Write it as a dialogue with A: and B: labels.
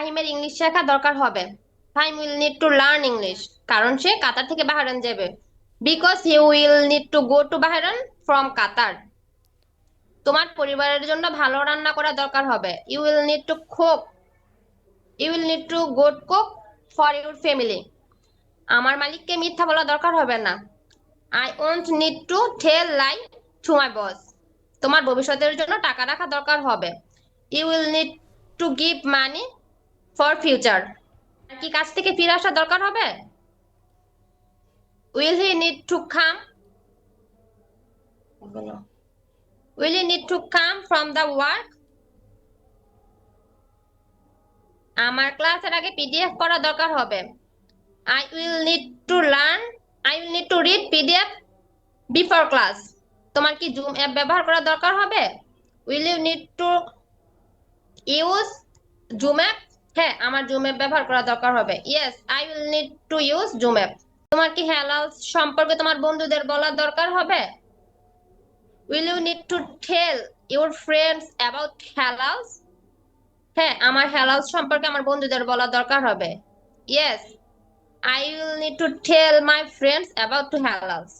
A: ফাহিমের English শেখা দরকার হবে। Fahim will need to learn English কারণ সে কাতার থেকে বাহারান যাবে। Because he will need to go to Bahrain from Qatar তোমার পরিবারের জন্য ভালো রান্না করা দরকার হবে। You will need to cook you will need to good cook for your family আমার মালিককে মিথ্যা বলা দরকার হবে না। I won't need to tell lie to my boss তোমার ভবিষ্যতের জন্য টাকা রাখা দরকার হবে। You will need to give money for future কি কাজ থেকে ফিরে আসা দরকার হবে? Will he need to come will he need to come from the work আমার ক্লাসের আগে পিডিএফ করা দরকার হবে। I will need to learn I will need to read PDF before class তোমার কি জুম অ্যাপ ব্যবহার করা দরকার হবে? Will you need to use Zoom app হ্যাঁ আমার জুম অ্যাপ ব্যবহার করা দরকার হবে। Yes I will need to use Zoom app তোমার কি হ্যালাল সম্পর্কে তোমার বন্ধুদের বলার দরকার হবে? Will you need to tell your friends about halals হ্যাঁ আমার হ্যালালস সম্পর্কে আমার বন্ধুদের বলা দরকার হবে। Yes I will need to tell my friends about to halals